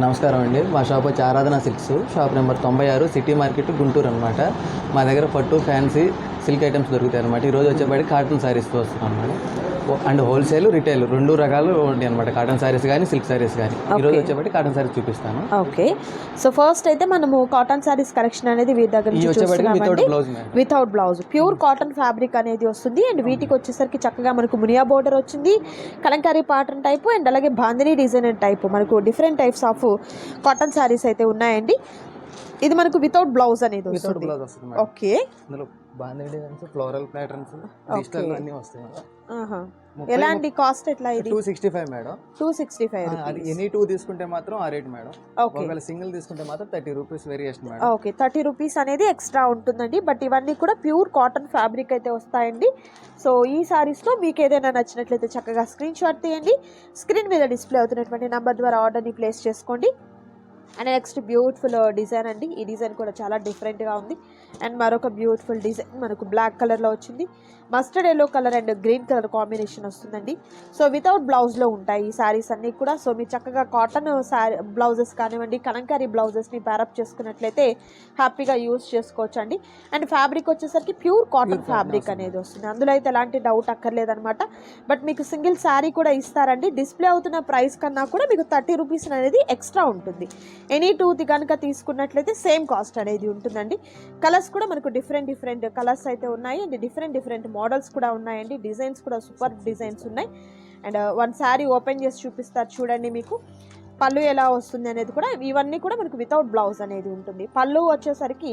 నమస్కారం అండి. మా షాప్ వచ్చి ఆరాధన సిల్క్స్. షాప్ నెంబర్ తొంభై ఆరు సిటీ మార్కెట్ గుంటూరు అనమాట మా దగ్గర పట్టు ఫ్యాన్సీ సిల్క్ ఐటమ్స్ దొరుకుతాయి అనమాట ఈరోజు వచ్చేపాటి కాటన్ శారీస్ వస్తున్నాం అండ్ హోల్సేల్ రిటైల్ రెండు రకాలు ఉంటాయి అనమాట కాటన్ శారీస్ కానీ సిల్క్ శారీస్ కానీ ఈరోజు వచ్చేపాటి కాటన్ శారీస్ చూపిస్తాను. ఓకే. సో ఫస్ట్ అయితే మనము కాటన్ శారీస్ కలెక్షన్ అనేది వీరి దగ్గర without blouse without blouse pure cotton fabric అనేది వస్తుంది. అండ్ వీటికి వచ్చేసరికి చక్కగా మనకు మునియా బోర్డర్ వచ్చింది. కలంకారీ పాటర్న్ టైప్ అండ్ అలాగే బాందినీ డిజైన్ టైప్ మనకు different types of cotton saris అయితే ఉన్నాయండి. ఇది మనకు వితౌట్ బ్లౌజ్ అనేది వితౌట్ వస్తుంది. బ్లౌజ్ వస్తుంది మేడం. ఓకే ఇందులో bandhi designs floral patterns digital అన్నీ వస్తాయి మేడం. ఆహా. ఎలాంటి కాస్ట్ ఎట్లా ఇది? Two sixty five madam. Two sixty five ఆ, అది ఎనీ టూ తీసుకుంటే మాత్రం ఆ రేట్ మేడం. ఓకే ఒకవేళ సింగిల్ తీసుకుంటే మాత్రం thirty rupees variation madam. Okay thirty rupees అనేది ఎక్స్ట్రా ఉంటుందండి. బట్ ఇవన్నీ కూడా ప్యూర్ కాటన్ ఫ్యాబ్రిక్ అయితే వస్తాయండి. సో ఈ సారీస్లో మీకు ఏదైనా నచ్చినట్లయితే చక్కగా స్క్రీన్ షాట్ తీయండి. స్క్రీన్ మీద డిస్ప్లే అవుతున్నటువంటి నెంబర్ ద్వారా ఆర్డర్ని ప్లేస్ చేసుకోండి. అండ్ నెక్స్ట్ బ్యూటిఫుల్ డిజైన్ అండి. ఈ డిజైన్ కూడా చాలా డిఫరెంట్గా ఉంది. అండ్ మరొక బ్యూటిఫుల్ డిజైన్ మనకు బ్లాక్ కలర్లో వచ్చింది. Mustard yellow colour and green colour combination వస్తుందండి. సో వితౌట్ బ్లౌజ్లో ఉంటాయి ఈ శారీస్ అన్నీ కూడా. సో మీరు చక్కగా కాటన్ శారీ బ్లౌజెస్ కానివ్వండి కలంకారీ బ్లౌజెస్ని ప్యారప్ చేసుకున్నట్లయితే హ్యాపీగా యూస్ చేసుకోవచ్చు అండి అండ్ ఫ్యాబ్రిక్ వచ్చేసరికి ప్యూర్ కాటన్ ఫ్యాబ్రిక్. అనేది వస్తుంది. అందులో అయితే ఎలాంటి డౌట్ అక్కర్లేదన్నమాట. బట్ మీకు సింగిల్ శారీ కూడా ఇస్తారండి. డిస్ప్లే అవుతున్న ప్రైస్ కన్నా కూడా మీకు థర్టీ రూపీస్ అనేది ఎక్స్ట్రా ఉంటుంది. ఎనీ టూది కనుక తీసుకున్నట్లయితే సేమ్ కాస్ట్ అనేది ఉంటుందండి. కలర్స్ కూడా మనకు డిఫరెంట్ డిఫరెంట్ కలర్స్ అయితే ఉన్నాయి. అండ్ డిఫరెంట్ డిఫరెంట్ మోడల్స్ కూడా ఉన్నాయండి. డిజైన్స్ కూడా సూపర్ డిజైన్స్ ఉన్నాయి. అండ్ వన్ శారీ ఓపెన్ చేసి చూపిస్తారు చూడండి మీకు. పళ్ళు ఎలా వస్తుంది అనేది కూడా ఇవన్నీ కూడా మనకు వితౌట్ బ్లౌజ్ అనేది ఉంటుంది. పళ్ళు వచ్చేసరికి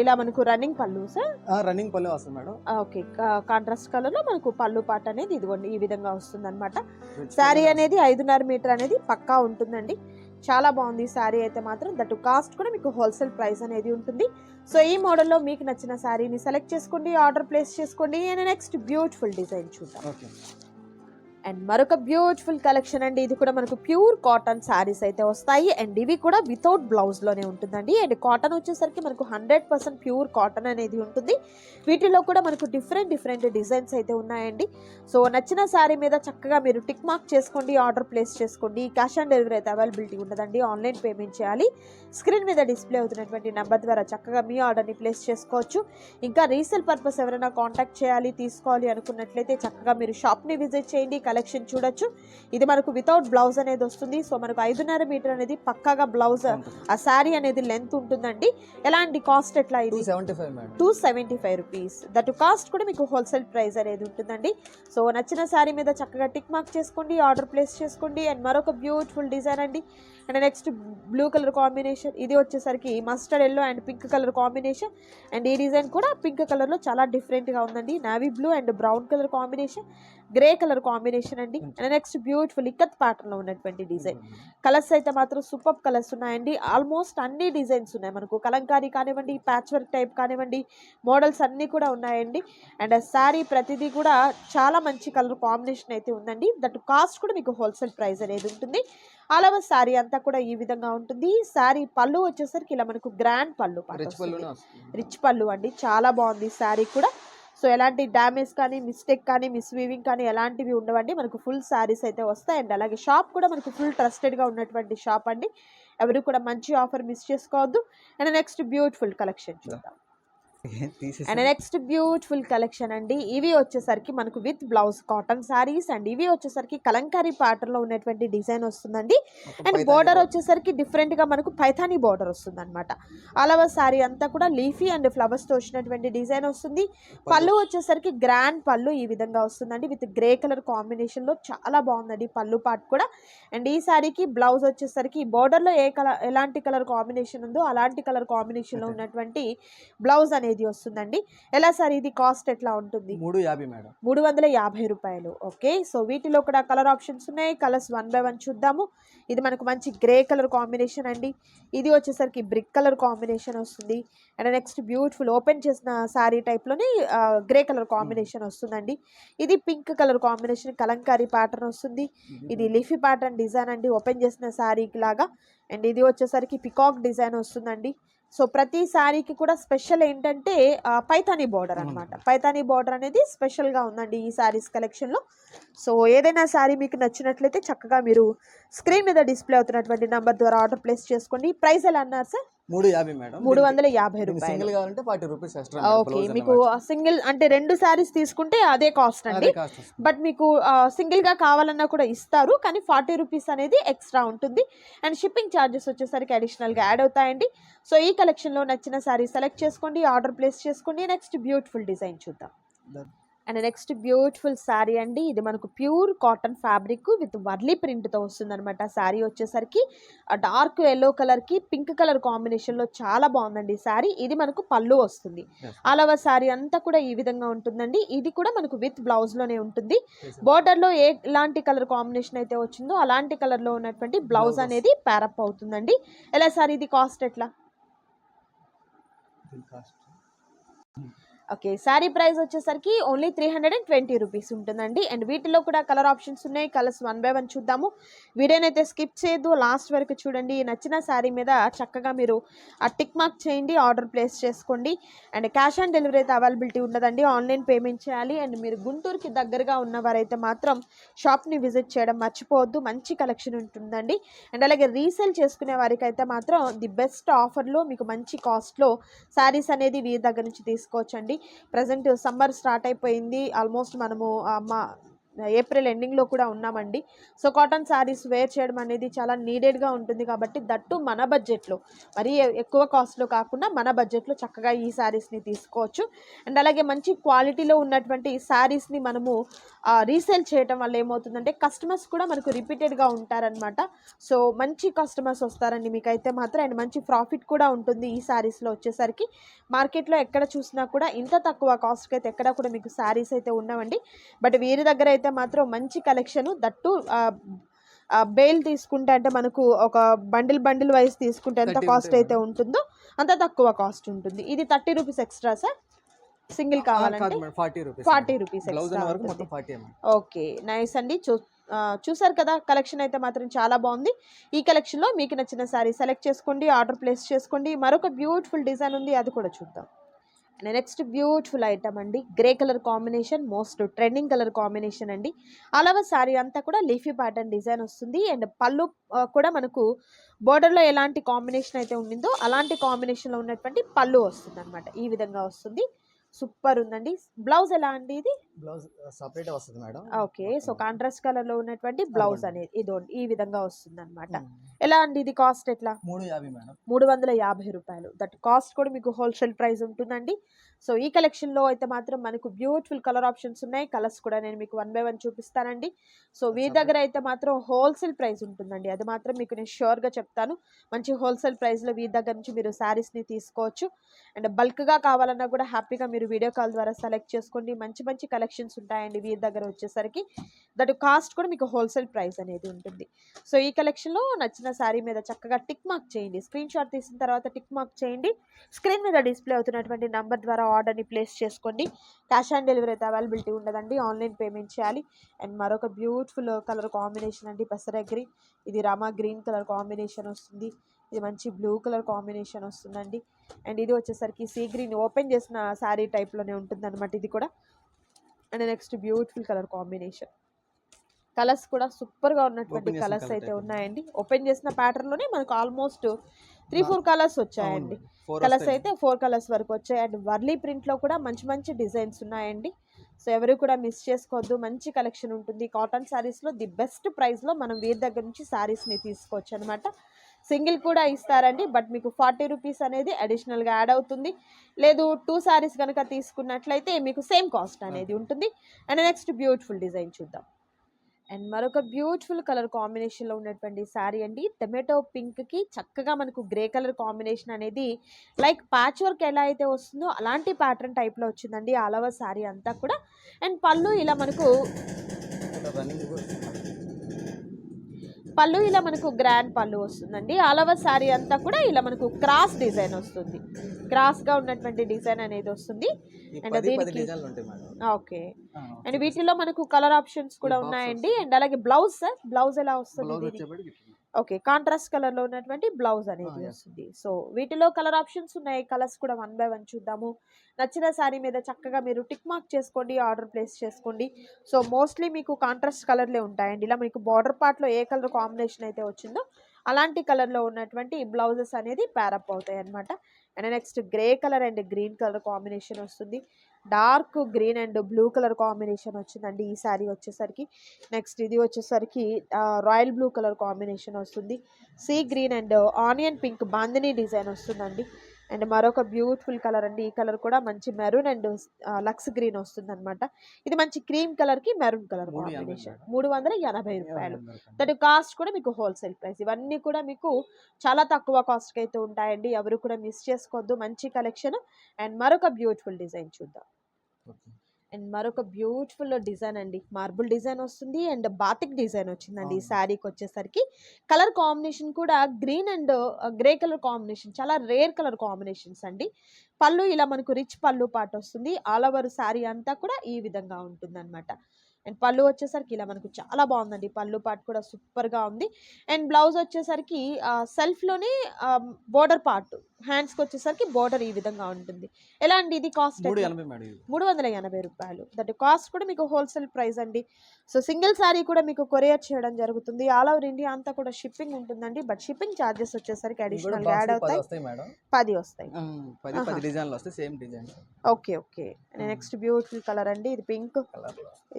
ఇలా మనకు రన్నింగ్ పళ్ళు సార్ రన్నింగ్ పల్లె వస్తుంది మేడం. ఓకే కాంట్రాస్ట్ కలర్లో మనకు పళ్ళు పాట అనేది ఇదిగోండి ఈ విధంగా వస్తుంది అనమాట శారీ అనేది ఐదున్నర మీటర్ అనేది పక్కా ఉంటుందండి. చాలా బాగుంది శారీ అయితే మాత్రం. దట్ కాస్ట్ కూడా మీకు హోల్సేల్ ప్రైస్ అనేది ఉంటుంది. సో ఈ మోడల్లో మీకు నచ్చిన శారీని సెలెక్ట్ చేసుకోండి ఆర్డర్ ప్లేస్ చేసుకోండి అండ్ నెక్స్ట్ బ్యూటిఫుల్ డిజైన్ చూద్దాం. ఓకే అండ్ మరొక బ్యూటిఫుల్ కలెక్షన్ అండి. ఇది కూడా మనకు ప్యూర్ కాటన్ శారీస్ అయితే వస్తాయి. అండ్ ఇవి కూడా వితౌట్ బ్లౌజ్లోనే ఉంటుందండి. అండ్ కాటన్ వచ్చేసరికి మనకు హండ్రెడ్ పర్సెంట్ ప్యూర్ కాటన్ అనేది ఉంటుంది. వీటిలో కూడా మనకు డిఫరెంట్ డిఫరెంట్ డిజైన్స్ అయితే ఉన్నాయండి. సో నచ్చిన శారీ మీద చక్కగా మీరు టిక్ మార్క్ చేసుకోండి ఆర్డర్ ప్లేస్ చేసుకోండి. క్యాష్ ఆన్ డెలివరీ అయితే అవైలబిలిటీ ఉండదండి ఆన్లైన్ పేమెంట్ చేయాలి. స్క్రీన్ మీద డిస్ప్లే అవుతున్నటువంటి నెంబర్ ద్వారా చక్కగా మీ ఆర్డర్ని ప్లేస్ చేసుకోవచ్చు. ఇంకా రీసేల్ పర్పస్ ఎవరైనా కాంటాక్ట్ చేయాలి తీసుకోవాలి అనుకున్నట్లయితే చక్కగా మీరు షాప్ని విజిట్ చేయండి. కలెక్షన్ చూడొచ్చు. ఇది మనకు వితౌట్ బ్లౌజ్ అనేది వస్తుంది. సో మనకు ఐదున్నర మీటర్ అనేది పక్కాగా బ్లౌజ్ ఆ శారీ అనేది లెంత్ ఉంటుందండి. ఎలాంటి కాస్ట్ ఎట్లా ఇది? Two seventy five rupees that cost కూడా మీకు హోల్సేల్ ప్రైస్ అనేది ఉంటుందండి. సో నచ్చిన శారీ మీద చక్కగా టిక్ మార్క్ చేసుకోండి ఆర్డర్ ప్లేస్ చేసుకోండి. అండ్ మరొక బ్యూటిఫుల్ డిజైన్ అండి. And next blue colour combination ఇది వచ్చేసరికి mustard yellow and pink colour combination and ఈ డిజైన్ కూడా పింక్ కలర్లో చాలా డిఫరెంట్గా ఉందండి. Navy blue and brown colour combination grey colour combination అండి. అండ్ నెక్స్ట్ బ్యూటిఫుల్ ఇక్కత్ ప్యాటర్న్లో ఉన్నటువంటి డిజైన్. కలర్స్ అయితే మాత్రం సూపర్ కలర్స్ ఉన్నాయండి. ఆల్మోస్ట్ అన్ని డిజైన్స్ ఉన్నాయి మనకు. కలంకారీ కానివ్వండి ప్యాచ్ వర్క్ టైప్ కానివ్వండి మోడల్స్ అన్నీ కూడా ఉన్నాయండి. అండ్ శారీ ప్రతిదీ కూడా చాలా మంచి కలర్ కాంబినేషన్ అయితే ఉందండి. దట్ కాస్ట్ కూడా మీకు హోల్సేల్ ప్రైస్ అనేది ఉంటుంది. ఓవర్ శారీ అంతా కూడా ఈ విధంగా ఉంటుంది. శారీ పళ్ళు వచ్చేసరికి ఇలా మనకు గ్రాండ్ పళ్ళు రిచ్ పళ్ళు అండి. చాలా బాగుంది శారీ కూడా. సో ఎలాంటి డ్యామేజ్ కానీ మిస్టేక్ కానీ మిస్వీవింగ్ కానీ ఎలాంటివి ఉండవండి. మనకు ఫుల్ శారీస్ అయితే వస్తాయి. అండ్ అలాగే షాప్ కూడా మనకు ఫుల్ ట్రస్టెడ్గా ఉన్నటువంటి షాప్ అండి. ఎవరు కూడా మంచి ఆఫర్ మిస్ చేసుకోవద్దు. అండ్ నెక్స్ట్ బ్యూటిఫుల్ కలెక్షన్ చూద్దాం. అండ్ నెక్స్ట్ బ్యూటిఫుల్ కలెక్షన్ అండి. ఇవి వచ్చేసరికి మనకు with blouse cotton saris and ఇవి వచ్చేసరికి కలంకారీ ప్యాటర్న్లో ఉన్నటువంటి డిజైన్ వస్తుందండి. And border. వచ్చేసరికి డిఫరెంట్గా మనకు పైథానీ బోర్డర్ వస్తుంది అనమాట అలవ శారీ అంతా కూడా లీఫీ అండ్ ఫ్లవర్స్తో వచ్చినటువంటి డిజైన్ వస్తుంది. పళ్ళు. వచ్చేసరికి గ్రాండ్ పళ్ళు ఈ విధంగా వస్తుందండి. విత్ గ్రే కలర్ కాంబినేషన్లో చాలా బాగుందండి పళ్ళు పార్ట్ కూడా. అండ్ ఈ శారీకి బ్లౌజ్ వచ్చేసరికి బోర్డర్లో ఏ కలర్ ఎలాంటి కలర్ కాంబినేషన్ ఉందో అలాంటి కలర్ కాంబినేషన్లో Okay. ఉన్నటువంటి బ్లౌజ్ అనేది వస్తుందండి. ఎలా సార్ ఇది కాస్ట్ ఎట్లా ఉంటుంది? మూడు యాభై మేడం. మూడు వందల యాభై రూపాయలు. ఓకే. సో వీటిలో కూడా కలర్ ఆప్షన్స్ ఉన్నాయి. కలర్స్ వన్ బై వన్ చూద్దాము. ఇది మనకు మంచి గ్రే కలర్ కాంబినేషన్ అండి. ఇది వచ్చేసరికి బ్రిక్ కలర్ కాంబినేషన్ వస్తుంది. అండ్ నెక్స్ట్ బ్యూటిఫుల్ ఓపెన్ చేసిన శారీ టైప్లోని గ్రే కలర్ కాంబినేషన్ వస్తుందండి. ఇది pink colour combination kalamkari pattern వస్తుంది. ఇది లీఫీ ప్యాటర్న్ డిజైన్ అండి. ఓపెన్ చేసిన శారీకి లాగా. అండ్ ఇది వచ్చేసరికి పికాక్ డిజైన్ వస్తుందండి. సో ప్రతి శారీకి కూడా స్పెషల్ ఏంటంటే పైతానీ బార్డర్ అనమాట పైతానీ బార్డర్ అనేది స్పెషల్గా ఉందండి ఈ శారీస్ కలెక్షన్లో సో ఏదైనా శారీ మీకు నచ్చినట్లయితే చక్కగా మీరు స్క్రీన్ మీద డిస్ప్లే అవుతున్నటువంటి నెంబర్ ద్వారా ఆర్డర్ ప్లేస్ చేసుకోండి ప్రైస్ ఎలా అన్నారు సార్? మూడు యాభై మేడం. మూడు వందల యాభై సింగిల్ రూపాయలు. కావాలంటే ఫార్టీ రూపీస్ ఎక్స్ట్రా ఓకే మీకు సింగిల్ అంటే రెండు శారీస్ తీసుకుంటే అదే కాస్ట్ అండి. బట్ మీకు సింగిల్గా కావాలన్నా కూడా ఇస్తారు. కానీ ఫార్టీ రూపీస్ అనేది ఎక్స్ట్రా ఉంటుంది. అండ్ షిప్పింగ్ ఛార్జెస్ వచ్చేసరికి అడిషనల్గా యాడ్ అవుతాయండి. సో ఈ కలెక్షన్లో నచ్చిన శారీ సెలెక్ట్ చేసుకోండి ఆర్డర్ ప్లేస్ చేసుకోండి. నెక్స్ట్ బ్యూటిఫుల్ డిజైన్ చూద్దాం. అండ్ నెక్స్ట్ బ్యూటిఫుల్ శారీ అండి. ఇది మనకు pure cotton fabric with Warli ప్రింట్తో వస్తుంది అనమాట శారీ వచ్చేసరికి డార్క్ ఎల్లో కలర్కి పింక్ కలర్ కాంబినేషన్లో చాలా బాగుందండి శారీ. ఇది మనకు పళ్ళు వస్తుంది. ఆలవ శారీ అంతా కూడా ఈ విధంగా ఉంటుందండి. ఇది కూడా మనకు విత్ బ్లౌజ్లోనే ఉంటుంది. బోర్డర్లో ఏ ఎలాంటి కలర్ కాంబినేషన్ అయితే వచ్చిందో అలాంటి కలర్లో ఉన్నటువంటి బ్లౌజ్. అనేది ప్యారప్ అవుతుందండి. ఎలా సార్ ఇది కాస్ట్ ఎట్లా? ఓకే శారీ ప్రైస్ వచ్చేసరికి only three hundred and twenty rupees ఉంటుందండి. అండ్ వీటిలో కూడా కలర్ ఆప్షన్స్ ఉన్నాయి. కలర్స్ వన్ బై వన్ చూద్దాము. వీడియోనైతే స్కిప్ చేయొద్దు. లాస్ట్ వరకు చూడండి. నచ్చిన శారీ మీద చక్కగా మీరు ఆ టిక్ మార్క్ చేయండి. ఆర్డర్ ప్లేస్ చేసుకోండి. అండ్ క్యాష్ ఆన్ డెలివరీ అయితే అవైలబిలిటీ ఉండదండి. ఆన్లైన్ పేమెంట్ చేయాలి. అండ్ మీరు గుంటూరుకి దగ్గరగా ఉన్నవారైతే మాత్రం షాప్ని విజిట్ చేయడం మర్చిపోవద్దు. మంచి కలెక్షన్ ఉంటుందండి. అండ్ అలాగే రీసేల్ చేసుకునే వారికి అయితే మాత్రం ది బెస్ట్ ఆఫర్లో మీకు మంచి కాస్ట్లో శారీస్ అనేది వీరి దగ్గర నుంచి తీసుకోవచ్చండి. ప్రజెంట్ సమ్మర్ స్టార్ట్ అయిపోయింది. ఆల్మోస్ట్ మనము ఆ, ఏప్రిల్ ఎండింగ్లో కూడా ఉన్నామండి. సో కాటన్ శారీస్ వేర్ చేయడం అనేది చాలా నీడెడ్గా ఉంటుంది కాబట్టి దట్టు మన బడ్జెట్లో. మరీ ఎక్కువ కాస్ట్లో కాకుండా మన బడ్జెట్లో చక్కగా ఈ శారీస్ని తీసుకోవచ్చు. అండ్ అలాగే మంచి క్వాలిటీలో ఉన్నటువంటి శారీస్ని మనము రీసేల్ చేయటం వల్ల ఏమవుతుందంటే కస్టమర్స్ కూడా మనకు రిపీటెడ్గా ఉంటారనమాట సో మంచి కస్టమర్స్ వస్తారండి మీకైతే మాత్రం. అండ్ మంచి ప్రాఫిట్ కూడా ఉంటుంది ఈ శారీస్లో వచ్చేసరికి. మార్కెట్లో ఎక్కడ చూసినా కూడా ఇంత తక్కువ కాస్ట్కి అయితే ఎక్కడ కూడా మీకు శారీస్ అయితే ఉండవండి. బట్ వీరి దగ్గర అయితే మాత్రం మంచి కలెక్షన్ దట్టు బెయిల్ తీసుకుంటే అంటే మనకు ఒక బండిల్ బండిల్ వైజ్ తీసుకుంటే ఎంత 30 కాస్ట్ అయితే ఉంటుందో అంత తక్కువ కాస్ట్ ఉంటుంది. ఇది thirty rupees extra sir? Single కావాలంటే ఫార్టీ రూపీస్. ఓకే నైస్ అండి. చూ చూసారు కదా కలెక్షన్ అయితే మాత్రం చాలా బాగుంది. ఈ కలెక్షన్లో మీకు నచ్చిన శారీ సెలెక్ట్ చేసుకోండి ఆర్డర్ ప్లేస్ చేసుకోండి. మరొక బ్యూటిఫుల్ డిజైన్ ఉంది అది కూడా చూద్దాం. నెక్స్ట్ బ్యూటిఫుల్ ఐటమ్ అండి. Grey colour combination most trending colour combination అండి. అలవ శారీ అంతా కూడా లీఫీ ప్యాటర్న్ డిజైన్ వస్తుంది. అండ్ పళ్ళు కూడా మనకు బోర్డర్లో ఎలాంటి కాంబినేషన్ అయితే ఉండిందో అలాంటి కాంబినేషన్లో ఉన్నటువంటి పళ్ళు వస్తుంది అనమాట ఈ విధంగా వస్తుంది. సూపర్ ఉందండి. బ్లౌజ్ ఎలా అండి ఇది? బ్లౌజ్ సపరేట్ వస్తుంది మేడం. ఓకే సో కాంట్రాస్ట్ కలర్లో ఉన్నటువంటి బ్లౌజ్. అనేది ఇదో ఈ విధంగా వస్తుంది అనమాట. ఎలా అండి ఇది కాస్ట్ ఎట్లా? మూడు యాభై మేడం. మూడు వందల యాభై రూపాయలు. దట్ కాస్ట్ కూడా మీకు హోల్సేల్ ప్రైస్ ఉంటుందండి. సో ఈ కలెక్షన్లో అయితే మాత్రం మనకు బ్యూటిఫుల్ కలర్ ఆప్షన్స్ ఉన్నాయి. కలర్స్ కూడా నేను మీకు వన్ బై వన్ చూపిస్తానండి. సో వీరి దగ్గర అయితే మాత్రం హోల్సేల్ ప్రైస్ ఉంటుందండి. అది మాత్రం మీకు నేను షూర్గా చెప్తాను. మంచి హోల్సేల్ ప్రైస్లో వీరి దగ్గర నుంచి మీరు శారీస్ని తీసుకోవచ్చు. అండ్ బల్క్గా కావాలన్నా కూడా హ్యాపీగా మీరు వీడియో కాల్ ద్వారా సెలెక్ట్ చేసుకోండి. మంచి మంచి కలెక్షన్స్ ఉంటాయండి వీరి దగ్గర వచ్చేసరికి. దట్ కాస్ట్ కూడా మీకు హోల్సేల్ ప్రైస్ అనేది ఉంటుంది. సో ఈ కలెక్షన్లో నచ్చిన శారీ మీద చక్కగా టిక్ మార్క్ చేయండి. స్క్రీన్ షాట్ తీసిన తర్వాత టిక్ మార్క్ చేయండి. స్క్రీన్ మీద డిస్ప్లే అవుతున్నటువంటి నంబర్ ద్వారా ఆర్డర్ని ప్లేస్ చేసుకోండి. క్యాష్ ఆన్ డెలివరీ అయితే అవైలబిలిటీ ఉండదండి. ఆన్లైన్ పేమెంట్ చేయాలి. అండ్ మరొక బ్యూటిఫుల్ కలర్ కాంబినేషన్ అండి పెసర గ్రీన్ ఇది రామా గ్రీన్ కలర్ కాంబినేషన్ వస్తుంది. ఇది మంచి బ్లూ కలర్ కాంబినేషన్ వస్తుందండి. అండ్ ఇది వచ్చేసరికి సీ గ్రీన్ ఓపెన్ చేసిన శారీ టైప్లోనే ఉంటుంది అనమాట ఇది కూడా. And next beautiful colour combination. Colours కూడా సూపర్గా ఉన్నటువంటి కలర్స్ అయితే. ఉన్నాయండి. ఓపెన్ చేసిన ప్యాటర్న్లోనే మనకు ఆల్మోస్ట్ త్రీ ఫోర్ కలర్స్ వచ్చాయండి. కలర్స్ అయితే ఫోర్ కలర్స్ వరకు వచ్చాయి. అండ్ వర్లీ ప్రింట్లో కూడా మంచి మంచి డిజైన్స్ ఉన్నాయండి. సో ఎవరు కూడా మిస్ చేసుకోవద్దు. మంచి కలెక్షన్ ఉంటుంది. కాటన్ శారీస్లో ది బెస్ట్ ప్రైస్లో మనం వీరి దగ్గర నుంచి శారీస్ని తీసుకోవచ్చు అనమాట సింగిల్ కూడా ఇస్తారండి. బట్ మీకు ఫార్టీ రూపీస్ అనేది అడిషనల్గా యాడ్ అవుతుంది. లేదు టూ శారీస్ కనుక తీసుకున్నట్లయితే మీకు సేమ్ కాస్ట్ అనేది ఉంటుంది. అండ్ నెక్స్ట్ బ్యూటిఫుల్ డిజైన్ చూద్దాం. అండ్ మరొక బ్యూటిఫుల్ కలర్ కాంబినేషన్లో ఉన్నటువంటి శారీ అండి. టమాటో పింక్కి చక్కగా మనకు గ్రే కలర్ కాంబినేషన్ అనేది లైక్ ప్యాచ్ వర్క్ ఎలా అయితే వస్తుందో అలాంటి ప్యాటర్న్ టైప్లో వచ్చిందండి. ఆల్ ఓవర్ శారీ అంతా కూడా. అండ్ పళ్ళు ఇలా మనకు పళ్ళు ఇలా మనకు గ్రాండ్ పళ్ళు వస్తుందండి. ఆల్ ఓవర్ శారీ అంతా కూడా ఇలా మనకు క్రాస్ డిజైన్ వస్తుంది. క్రాస్గా ఉన్నటువంటి డిజైన్ అనేది వస్తుంది. పది దీనికి- ఓకే. అండ్ వీటిలో మనకు కలర్ ఆప్షన్స్ కూడా ఉన్నాయండి. అండ్ అలాగే బ్లౌజ్ సార్ బ్లౌజ్ ఎలా వస్తుంది ఓకే. కాంట్రాస్ట్ కలర్లో ఉన్నటువంటి బ్లౌజ్ అనేది. వస్తుంది. సో వీటిలో కలర్ ఆప్షన్స్ ఉన్నాయి. కలర్స్ కూడా వన్ బై వన్ చూద్దాము. నచ్చిన శారీ మీద చక్కగా మీరు టిక్ మార్క్ చేసుకోండి ఆర్డర్ ప్లేస్ చేసుకోండి. సో మోస్ట్లీ మీకు కాంట్రాస్ట్ కలర్లే ఉంటాయండి. ఇలా మీకు బార్డర్ పార్ట్లో ఏ కలర్ కాంబినేషన్ అయితే వచ్చిందో అలాంటి కలర్లో ఉన్నటువంటి బ్లౌజెస్ అనేది ప్యారప్ అవుతాయి అనమాట and next grey colour and green colour combination వస్తుంది. Dark green and blue colour combination వచ్చిందండి ఈ శారీ వచ్చేసరికి. నెక్స్ట్ ఇది వచ్చేసరికి రాయల్ బ్లూ కలర్ కాంబినేషన్ వస్తుంది. Sea green and onion pink bandhani design వస్తుందండి. అండ్ మరొక బ్యూటిఫుల్ కలర్ అండి ఈ కలర్ కూడా మంచి మెరూన్ అండ్ లక్స్ గ్రీన్ వస్తుంది అనమాట ఇది మంచి క్రీమ్ కలర్కి మెరూన్ కలర్ కాంబినేషన్. మేడం. మూడు వందల ఎనభై రూపాయలు. దాని కాస్ట్ కూడా మీకు హోల్సేల్ ప్రైస్. ఇవన్నీ కూడా మీకు చాలా తక్కువ కాస్ట్కి అయితే ఉంటాయండి. ఎవరు కూడా మిస్ చేసుకోవద్దు. మంచి కలెక్షన్ అండ్ మరొక బ్యూటిఫుల్ డిజైన్ చూద్దాం. అండ్ మరొక బ్యూటిఫుల్ డిజైన్ అండి. మార్బుల్ డిజైన్ వస్తుంది అండ్ బాతిక్ డిజైన్ వచ్చిందండి ఈ. శారీకి వచ్చేసరికి. కలర్ కాంబినేషన్ కూడా green and grey colour combination చాలా రేర్ కలర్ కాంబినేషన్స్ అండి. పళ్ళు ఇలా మనకు రిచ్ పళ్ళు పాట వస్తుంది. ఆల్ ఓవర్ శారీ అంతా కూడా ఈ విధంగా ఉంటుంది అనమాట అండ్ పళ్ళు వచ్చేసరికి ఇలా మనకు చాలా బాగుందండి. పళ్ళు పార్ట్ కూడా సూపర్గా ఉంది. అండ్ బ్లౌజ్ వచ్చేసరికి సెల్ఫ్లోనే బోర్డర్ పార్ట్ హ్యాండ్స్కి వచ్చేసరికి బోర్డర్ ఈ విధంగా ఉంటుంది. ఎలా అండి ఇది కాస్ట్ మూడు వందల ఎనభై రూపాయలు. దట్ కాస్ట్ కూడా మీకు హోల్సేల్ ప్రైస్ అండి. సో సింగిల్ శారీ కూడా మీకు కొరియర్ చేయడం జరుగుతుంది. ఆల్ ఓవర్ ఇండియా అంతా కూడా షిప్పింగ్ ఉంటుందండి. బట్ షిప్పింగ్ ఛార్జెస్ వచ్చేసరికి అడిషనల్ యాడ్ అవుతాయి. పది వస్తాయి. Okay okay. Next beautiful colour అండి. ఇది పింక్.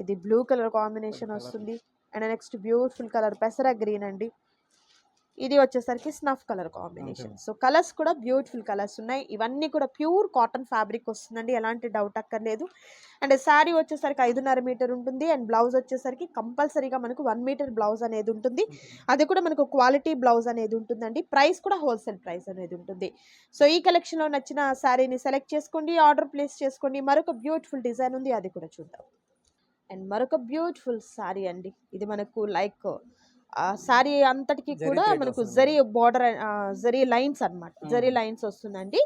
ఇది బ్లూ కలర్ కాంబినేషన్. వస్తుంది. అండ్ నెక్స్ట్ బ్యూటిఫుల్ కలర్ పెసర గ్రీన్ అండి. ఇది వచ్చేసరికి snuff colour combination. So colours కూడా బ్యూటిఫుల్ కలర్స్ ఉన్నాయి. ఇవన్నీ కూడా ప్యూర్ కాటన్ ఫ్యాబ్రిక్ వస్తుందండి. ఎలాంటి డౌట్ అక్కర్లేదు. అండ్ శారీ వచ్చేసరికి ఐదున్నర మీటర్ ఉంటుంది. అండ్ బ్లౌజ్ వచ్చేసరికి కంపల్సరీగా మనకు వన్ మీటర్ బ్లౌజ్ అనేది ఉంటుంది. అది కూడా మనకు క్వాలిటీ బ్లౌజ్ అనేది ఉంటుందండి. ప్రైస్ కూడా హోల్సేల్ ప్రైస్ అనేది ఉంటుంది. సో ఈ కలెక్షన్లో నచ్చిన శారీని సెలెక్ట్ చేసుకోండి. ఆర్డర్ ప్లేస్ చేసుకోండి. మరొక బ్యూటిఫుల్ డిజైన్ ఉంది. అది కూడా చూద్దాం. అండ్ మరొక బ్యూటిఫుల్ శారీ అండి. ఇది మనకు లైక్ శారీ అంతటికి కూడా మనకు. జరీ బార్డర్ జరీ లైన్స్ అన్నమాట. Hmm. జరీ లైన్స్ వస్తుందండి.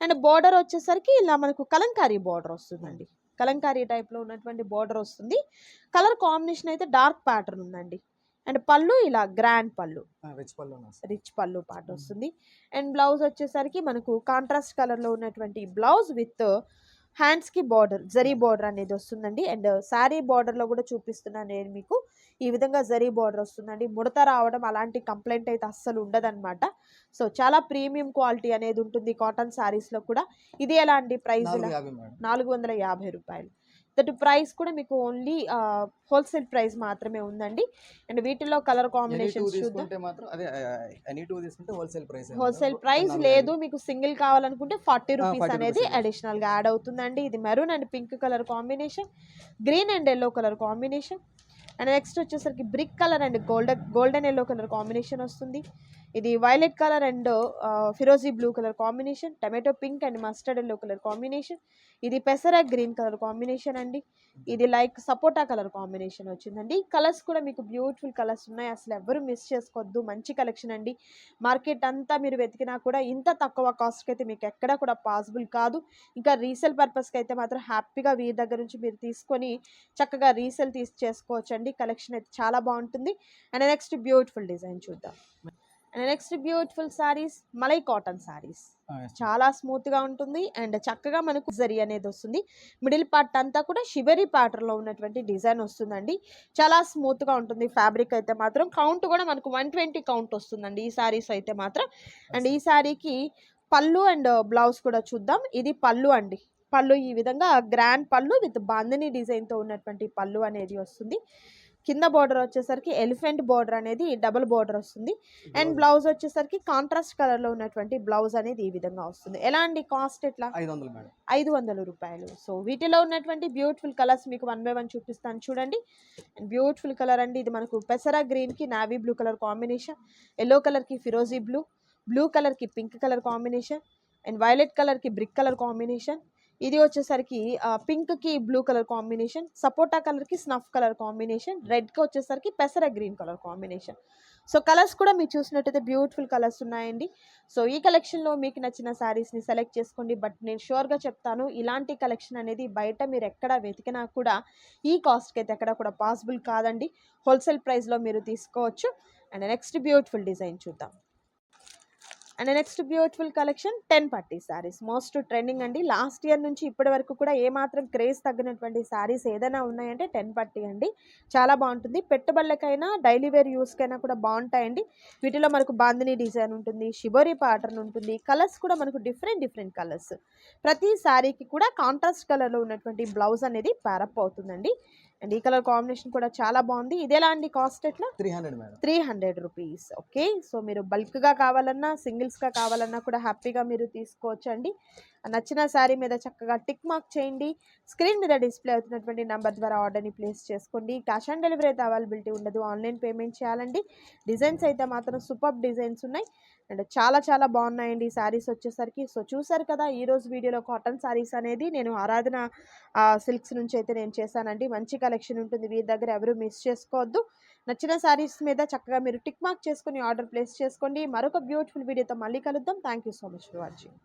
అండ్ బార్డర్ వచ్చేసరికి ఇలా మనకు కలంకారీ బార్డర్ వస్తుందండి. కలంకారీ టైప్లో ఉన్నటువంటి బార్డర్ వస్తుంది. కలర్ కాంబినేషన్ అయితే డార్క్ ప్యాటర్న్ ఉందండి. అండ్ పళ్ళు ఇలా గ్రాండ్ పళ్ళు. రిచ్ పళ్ళు రిచ్ పళ్ళు పాట వస్తుంది. అండ్ బ్లౌజ్ వచ్చేసరికి మనకు కాంట్రాస్ట్ కలర్లో ఉన్నటువంటి బ్లౌజ్ విత్ హ్యాండ్స్కి బార్డర్ జరీ బార్డర్ అనేది వస్తుందండి. అండ్ శారీ బార్డర్లో కూడా చూపిస్తున్నాను నేను మీకు. ఈ విధంగా జరీ బార్డర్ వస్తుందండి. ముడత రావడం అలాంటి కంప్లైంట్ అయితే అస్సలు ఉండదన్నమాట. సో చాలా ప్రీమియం క్వాలిటీ అనేది ఉంటుంది కాటన్ శారీస్లో కూడా. ఇది ఎలా అండి ప్రైస్? నాలుగు వందల యాభై రూపాయలు. దట్ ప్రైస్ కూడా మీకు ఓన్లీ హోల్సేల్ ప్రైస్ మాత్రమే ఉందండి. అండ్ వీటిలో కలర్ తీసుకుంటే హోల్సేల్ ప్రైస్ లేదు మీకు సింగిల్ కావాలనుకుంటే ఫార్టీ రూపీస్ 40 అనేది. అడిషనల్గా యాడ్ అవుతుందండి. ఇది maroon and pink colour combination green and yellow colour combination. And next వచ్చేసరికి brick colour and golden golden yellow colour combination వస్తుంది. ఇది violet colour and ఫిరోజీ blue colour combination tomato pink and mustard yellow colour combination ఇది పెసర green colour combination అండి. ఇది like సపోటా colour combination వచ్చిందండి. Colours కూడా మీకు బ్యూటిఫుల్ కలర్స్ ఉన్నాయి. అసలు ఎవరు మిస్ చేసుకోవద్దు. మంచి కలెక్షన్ అండి. మార్కెట్ అంతా మీరు వెతికినా కూడా ఇంత తక్కువ కాస్ట్కి అయితే మీకు ఎక్కడా కూడా పాసిబుల్ కాదు. ఇంకా రీసేల్ పర్పస్కి అయితే మాత్రం హ్యాపీగా వీరి దగ్గర నుంచి మీరు తీసుకొని చక్కగా రీసేల్ తీసి చేసుకోవచ్చండి. కలెక్షన్ అయితే చాలా బాగుంటుంది. అండ్ నెక్స్ట్ బ్యూటిఫుల్ డిజైన్ చూద్దాం. And next beautiful saris malai cotton saris చాలా స్మూత్గా ఉంటుంది. అండ్ చక్కగా మనకు జరీ అనేది వస్తుంది. మిడిల్ పార్ట్ అంతా కూడా షివరీ ప్యాటర్న్లో ఉన్నటువంటి డిజైన్ వస్తుందండి. చాలా స్మూత్గా ఉంటుంది. ఫ్యాబ్రిక్ అయితే మాత్రం కౌంట్ కూడా మనకు వన్ ట్వంటీ కౌంట్ వస్తుందండి ఈ సారీస్ అయితే మాత్రం. అండ్ ఈ సారీకి పళ్ళు అండ్ బ్లౌజ్ కూడా చూద్దాం. ఇది పళ్ళు అండి. పళ్ళు ఈ విధంగా గ్రాండ్ పళ్ళు విత్ బాందని డిజైన్తో ఉన్నటువంటి పళ్ళు అనేది వస్తుంది. కింద బార్డర్ వచ్చేసరికి ఎలిఫెంట్ బార్డర్ అనేది డబుల్ బార్డర్ వస్తుంది. అండ్ బ్లౌజ్ వచ్చేసరికి కాంట్రాస్ట్ కలర్లో ఉన్నటువంటి బ్లౌజ్ అనేది ఈ విధంగా వస్తుంది. ఎలా అండి కాస్ట్ ఎట్లా? ఐదు వందలు రూపాయలు. సో వీటిలో ఉన్నటువంటి బ్యూటిఫుల్ కలర్స్ మీకు వన్ బై వన్ చూపిస్తాను చూడండి. అండ్ బ్యూటిఫుల్ కలర్ అండి. ఇది మనకు పెసరా గ్రీన్కి navy blue colour combination yellow కలర్కి ఫిరోజీ బ్లూ బ్లూ కలర్కి pink colour combination and violet కలర్కి బ్రిక్ కలర్ కాంబినేషన్ ఇది వచ్చేసరికి పింక్కి బ్లూ కలర్ కాంబినేషన్ సపోటా కలర్కి స్నఫ్ కలర్ కాంబినేషన్ రెడ్కి వచ్చేసరికి పెసర green colour combination. So colours కూడా మీరు చూసినట్టయితే బ్యూటిఫుల్ కలర్స్ ఉన్నాయండి. సో ఈ కలెక్షన్లో మీకు నచ్చిన శారీస్ని సెలెక్ట్ చేసుకోండి. బట్ నేను షూర్గా చెప్తాను ఇలాంటి కలెక్షన్ అనేది బయట మీరు ఎక్కడ వెతికినా కూడా ఈ కాస్ట్కి అయితే ఎక్కడ కూడా పాసిబుల్ కాదండి. హోల్సేల్ ప్రైస్లో మీరు తీసుకోవచ్చు. అండ్ నెక్స్ట్ బ్యూటిఫుల్ డిజైన్ చూద్దాం. And next beautiful collection ten పట్టీ శారీస్ మోస్ట్ ట్రెండింగ్ అండి. లాస్ట్ ఇయర్ నుంచి ఇప్పటి వరకు కూడా ఏమాత్రం క్రేజ్ తగ్గినటువంటి శారీస్ ఏదైనా ఉన్నాయంటే టెన్ పట్టీ అండి. చాలా బాగుంటుంది. పెట్టుబడులకైనా డైలీ వేర్ యూస్కైనా కూడా బాగుంటాయండి. వీటిలో మనకు బాందిని డిజైన్ ఉంటుంది షిబోరి ప్యాటర్న్ ఉంటుంది. కలర్స్ కూడా మనకు డిఫరెంట్ డిఫరెంట్ కలర్స్ ప్రతి శారీకి కూడా కాంట్రాస్ట్ కలర్లో ఉన్నటువంటి బ్లౌజ్ అనేది ప్యారప్ అవుతుందండి. అండ్ ఈ కలర్ కాంబినేషన్ కూడా చాలా బాగుంది. ఇది ఎలా అండి కాస్ట్ ఎట్లా? Three hundred madam. Three hundred rupees. Okay. So మీరు బల్క్గా కావాలన్నా సింగిల్స్గా కావాలన్నా కూడా హ్యాపీగా మీరు తీసుకోవచ్చు అండి నచ్చిన శారీ మీద చక్కగా టిక్ మార్క్ చేయండి. స్క్రీన్ మీద డిస్ప్లే అవుతున్నటువంటి నెంబర్ ద్వారా ఆర్డర్ని ప్లేస్ చేసుకోండి. క్యాష్ ఆన్ డెలివరీ అయితే అవైలబిలిటీ ఉండదు. ఆన్లైన్ పేమెంట్ చేయాలండి. డిజైన్స్ అయితే మాత్రం సూపర్ డిజైన్స్ ఉన్నాయి. అండ్ చాలా చాలా బాగున్నాయండి ఈ శారీస్ వచ్చేసరికి. సో చూసారు కదా ఈరోజు వీడియోలో కాటన్ శారీస్ అనేది నేను ఆరాధన సిల్క్స్ నుంచి అయితే నేను చేశానండి. మంచి కలెక్షన్ ఉంటుంది. వీరి దగ్గర ఎవరు మిస్ చేసుకోవద్దు. నచ్చిన శారీస్ మీద చక్కగా మీరు టిక్ మార్క్ చేసుకొని ఆర్డర్ ప్లేస్ చేసుకోండి. మరొక బ్యూటిఫుల్ వీడియోతో మళ్ళీ కలుద్దాం. Thank you so much for watching.